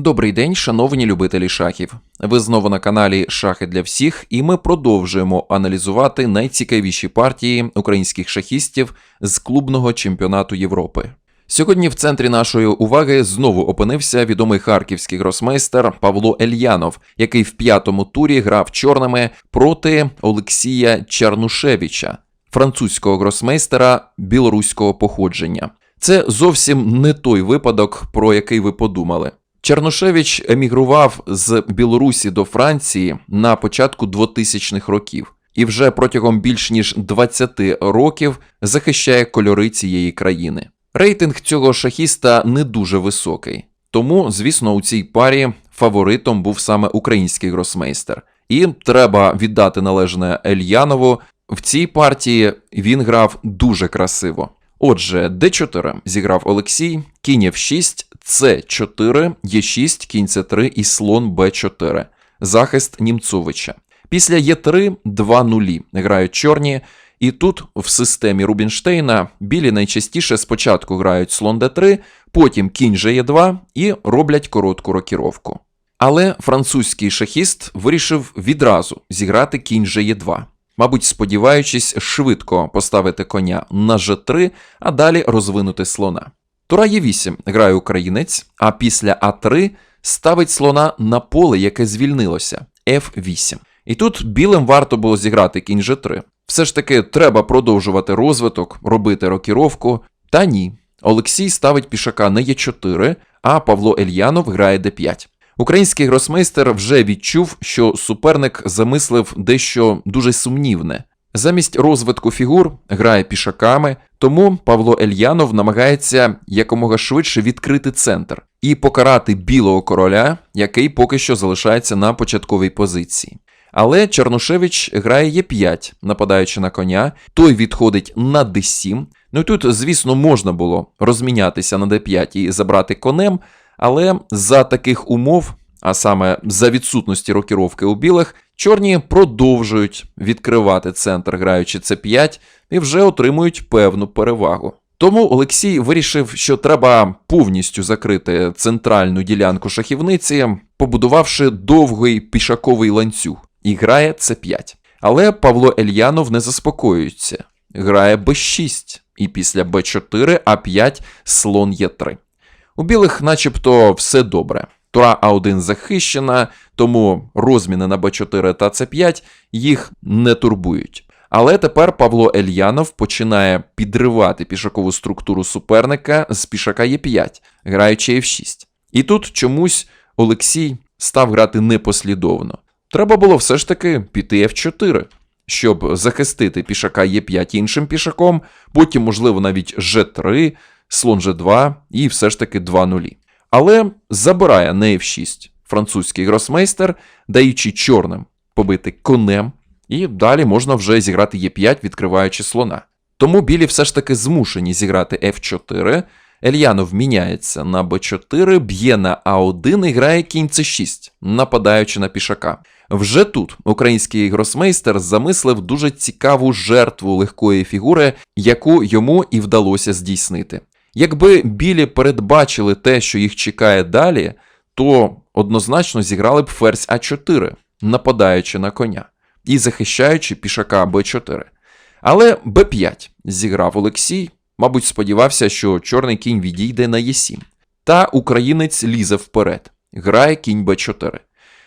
Добрий день, шановні любителі шахів. Ви знову на каналі Шахи для всіх, і ми продовжуємо аналізувати найцікавіші партії українських шахістів з клубного чемпіонату Європи. Сьогодні в центрі нашої уваги знову опинився відомий харківський гросмейстер Павло Ельянов, який в п'ятому турі грав чорними проти Олексія Чарнушевича, французького гросмейстера білоруського походження. Це зовсім не той випадок, про який ви подумали. Чернушевич емігрував з Білорусі до Франції на початку 2000-х років і вже протягом більш ніж 20 років захищає кольори цієї країни. Рейтинг цього шахіста не дуже високий, тому, звісно, у цій парі фаворитом був саме український гросмейстер. І треба віддати належне Ельянову. В цій партії він грав дуже красиво. Отже, d4 зіграв Олексій, кінь f6, c4, e6, кінь c3 і слон b4. Захист Німцовича. Після e3 2 нулі грають чорні, і тут в системі Рубінштейна білі найчастіше спочатку грають слон d3, потім кінь же Е2 і роблять коротку рокіровку. Але французький шахіст вирішив відразу зіграти кінь же Е2, мабуть, сподіваючись швидко поставити коня на G3, а далі розвинути слона. Тура Е8 грає українець, а після А3 ставить слона на поле, яке звільнилося F8. І тут білим варто було зіграти кінь G3. Все ж таки треба продовжувати розвиток, робити рокіровку. Та ні. Олексій ставить пішака на Е4, а Павло Ельянов грає Д5. Український гросмейстер вже відчув, що суперник замислив дещо дуже сумнівне. Замість розвитку фігур грає пішаками, тому Павло Ельянов намагається якомога швидше відкрити центр і покарати білого короля, який поки що залишається на початковій позиції. Але Чорнушевич грає Е5, нападаючи на коня, той відходить на d7. Ну і тут, звісно, можна було розмінятися на d5 і забрати конем. Але за таких умов, а саме за відсутності рокіровки у білих, чорні продовжують відкривати центр, граючи c5, і вже отримують певну перевагу. Тому Олексій вирішив, що треба повністю закрити центральну ділянку шахівниці, побудувавши довгий пішаковий ланцюг, і грає c5. Але Павло Ельянов не заспокоюється, грає b6, і після b4, а5 слон Е3. У білих, начебто, все добре. Тура А1 захищена, тому розміни на Б4 та С5 їх не турбують. Але тепер Павло Ельянов починає підривати пішакову структуру суперника з пішака Е5, граючи F6. І тут чомусь Олексій став грати непослідовно. Треба було все ж таки піти F4, щоб захистити пішака Е5 іншим пішаком, потім, можливо, навіть G3 слон G2 і все ж таки 2 нулі. Але забирає на F6 французький гросмейстер, даючи чорним побити конем, і далі можна вже зіграти Е5, відкриваючи слона. Тому білі все ж таки змушені зіграти F4. Ельянов міняється на b4, б'є на А1 і грає кінь c6, нападаючи на пішака. Вже тут український гросмейстер замислив дуже цікаву жертву легкої фігури, яку йому і вдалося здійснити. Якби білі передбачили те, що їх чекає далі, то однозначно зіграли б ферзь А4, нападаючи на коня і захищаючи пішака Б4. Але Б5 зіграв Олексій, мабуть, сподівався, що чорний кінь відійде на Е7. Та українець лізе вперед, грає кінь Б4.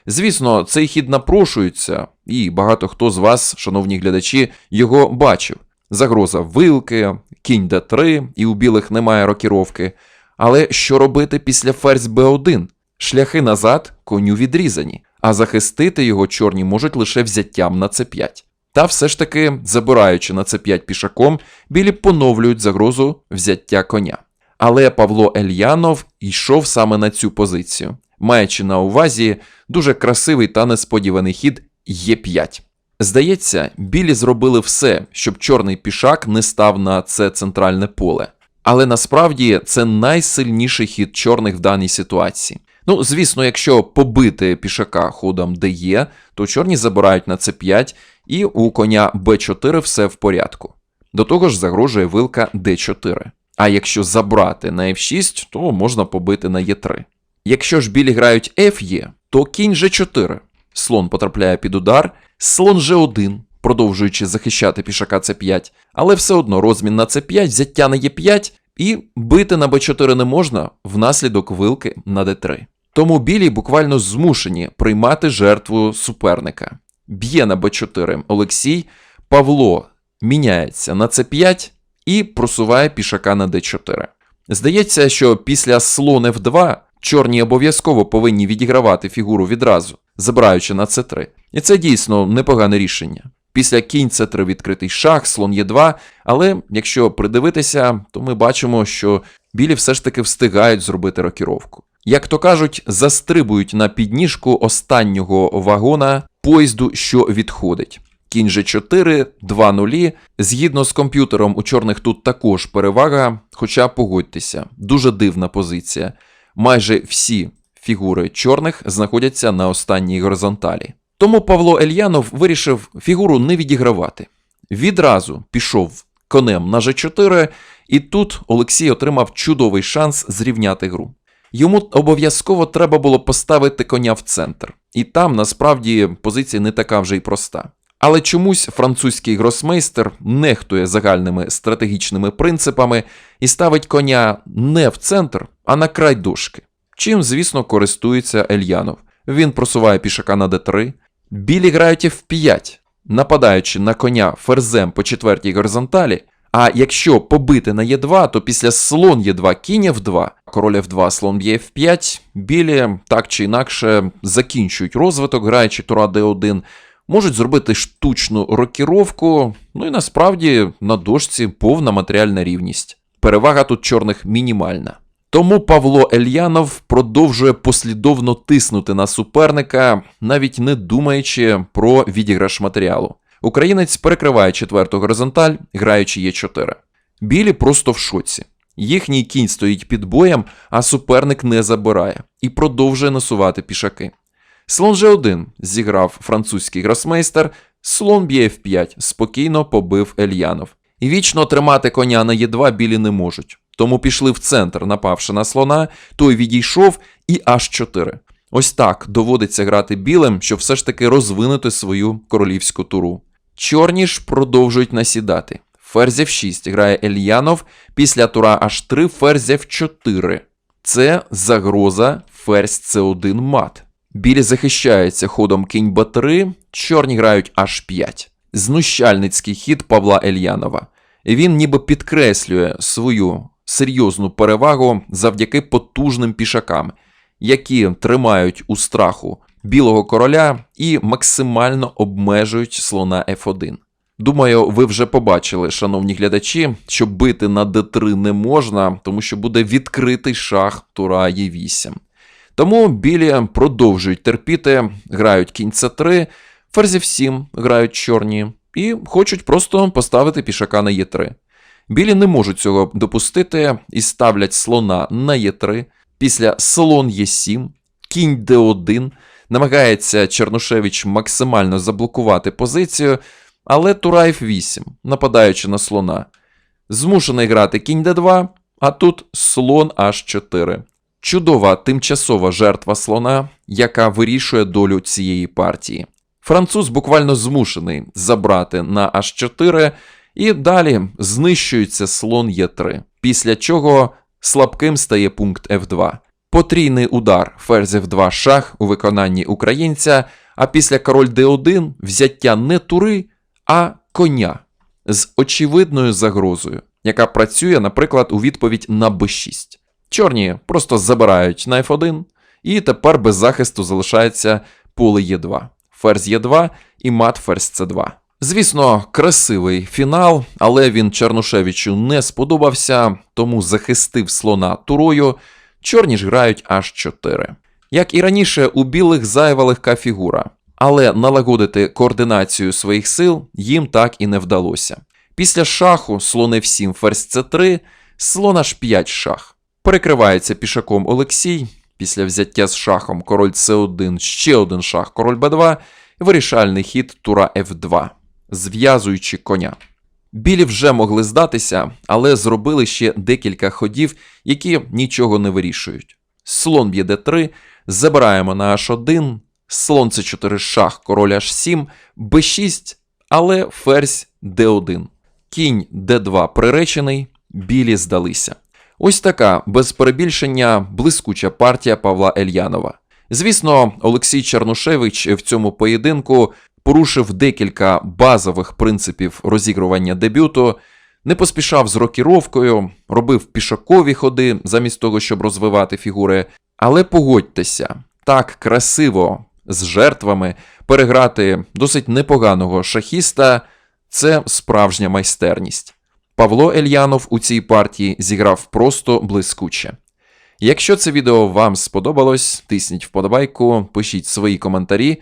Звісно, цей хід напрошується, і багато хто з вас, шановні глядачі, його бачив. Загроза вилки, кінь d3, і у білих немає рокіровки. Але що робити після ферзь b1? Шляхи назад коню відрізані, а захистити його чорні можуть лише взяттям на c5. Та все ж таки, забираючи на c5 пішаком, білі поновлюють загрозу взяття коня. Але Павло Ельянов йшов саме на цю позицію, маючи на увазі дуже красивий та несподіваний хід Е5. Здається, білі зробили все, щоб чорний пішак не став на це центральне поле. Але насправді це найсильніший хід чорних в даній ситуації. Ну, звісно, якщо побити пішака ходом ДЕ, то чорні забирають на С5, і у коня Б4 все в порядку. До того ж загрожує вилка Д4. А якщо забрати на F6, то можна побити на Е3. Якщо ж білі грають F то кінь G4. Слон потрапляє під удар, слон G1, продовжуючи захищати пішака C5, але все одно розмін на C5, взяття на Е5 і бити на b4 не можна внаслідок вилки на d3. Тому білі буквально змушені приймати жертву суперника. Б'є на b4 Олексій, Павло міняється на c5 і просуває пішака на d4. Здається, що після слон f2 чорні обов'язково повинні відігравати фігуру відразу, забираючи на c3. І це дійсно непогане рішення. Після кінь c3 відкритий шах, слон Е2, але якщо придивитися, то ми бачимо, що білі все ж таки встигають зробити рокіровку. Як то кажуть, застрибують на підніжку останнього вагона поїзду, що відходить. Кінь G4, 2 нулі. Згідно з комп'ютером, у чорних тут також перевага, хоча погодьтеся, дуже дивна позиція. Майже всі фігури чорних знаходяться на останній горизонталі. Тому Павло Ельянов вирішив фігуру не відігравати. Відразу пішов конем на G4, і тут Олексій отримав чудовий шанс зрівняти гру. Йому обов'язково треба було поставити коня в центр, і там насправді позиція не така вже й проста. Але чомусь французький гросмейстер нехтує загальними стратегічними принципами і ставить коня не в центр, а на край дошки. Чим, звісно, користується Ельянов. Він просуває пішака на d3, Білі грають f5, нападаючи на коня ферзем по четвертій горизонталі. А якщо побити на Е2, то після слон Е2 кінь F2, король F2, слон б'є F5, білі так чи інакше закінчують розвиток, граючи тура D1, можуть зробити штучну рокіровку, ну і насправді на дошці повна матеріальна рівність. Перевага тут чорних мінімальна. Тому Павло Ельянов продовжує послідовно тиснути на суперника, навіть не думаючи про відіграш матеріалу. Українець перекриває четверту горизонталь, граючи Е4. Білі просто в шоці. Їхній кінь стоїть під боєм, а суперник не забирає і продовжує насувати пішаки. Слон G1 зіграв французький гросмейстер, слон б'є F5 спокійно побив Ельянов. І вічно тримати коня на Е2 білі не можуть. Тому пішли в центр, напавши на слона, той відійшов і H4. Ось так доводиться грати білим, щоб все ж таки розвинути свою королівську туру. Чорні ж продовжують насідати. Ферзь F6 грає Ельянов, після тура H3 ферзь F4. Це загроза ферзь C1 мат. Білі захищаються ходом кінь Б3, чорні грають H5. Знущальницький хід Павла Ельянова. Він ніби підкреслює свою серйозну перевагу завдяки потужним пішакам, які тримають у страху білого короля і максимально обмежують слона F1. Думаю, ви вже побачили, шановні глядачі, що бити на d3 не можна, тому що буде відкритий шах тура Е8. Тому білі продовжують терпіти, грають кінь c3, ферзів 7 грають чорні і хочуть просто поставити пішака на Е3. Білі не можуть цього допустити і ставлять слона на Е3. Після слон Е7, кінь Д1. Намагається Чернушевич максимально заблокувати позицію, але тура F8, нападаючи на слона. Змушений грати кінь Д2, а тут слон H4. Чудова тимчасова жертва слона, яка вирішує долю цієї партії. Француз буквально змушений забрати на H4, і далі знищується слон Е3, після чого слабким стає пункт F2. Потрійний удар ферзь F2 шах у виконанні українця, а після король D1 взяття не тури, а коня з очевидною загрозою, яка працює, наприклад, у відповідь на b6. Чорні просто забирають на F1, і тепер без захисту залишається поле Е2, ферзь Е2 і мат ферзь С2. Звісно, красивий фінал, але він Чернушевичу не сподобався, тому захистив слона турою. Чорні ж грають аж 4. Як і раніше, у білих зайва легка фігура, але налагодити координацію своїх сил їм так і не вдалося. Після шаху слон F7 ферзь c3, слон H5 шах. Перекривається пішаком Олексій. Після взяття з шахом король c1, ще один шах, король b2, вирішальний хід тура f2, зв'язуючи коня. Білі вже могли здатися, але зробили ще декілька ходів, які нічого не вирішують. слон б'є d3, забираємо на h1, слон c4 шах, король h7, b6, але ферзь d1. Кінь d2 приречений, білі здалися. Ось така, без перебільшення, блискуча партія Павла Ельянова. Звісно, Олексій Чернушевич в цьому поєдинку порушив декілька базових принципів розігрування дебюту, не поспішав з рокіровкою, робив пішакові ходи замість того, щоб розвивати фігури. Але погодьтеся, так красиво з жертвами переграти досить непоганого шахіста це справжня майстерність. Павло Ельянов у цій партії зіграв просто блискуче. Якщо це відео вам сподобалось, тисніть вподобайку, пишіть свої коментарі,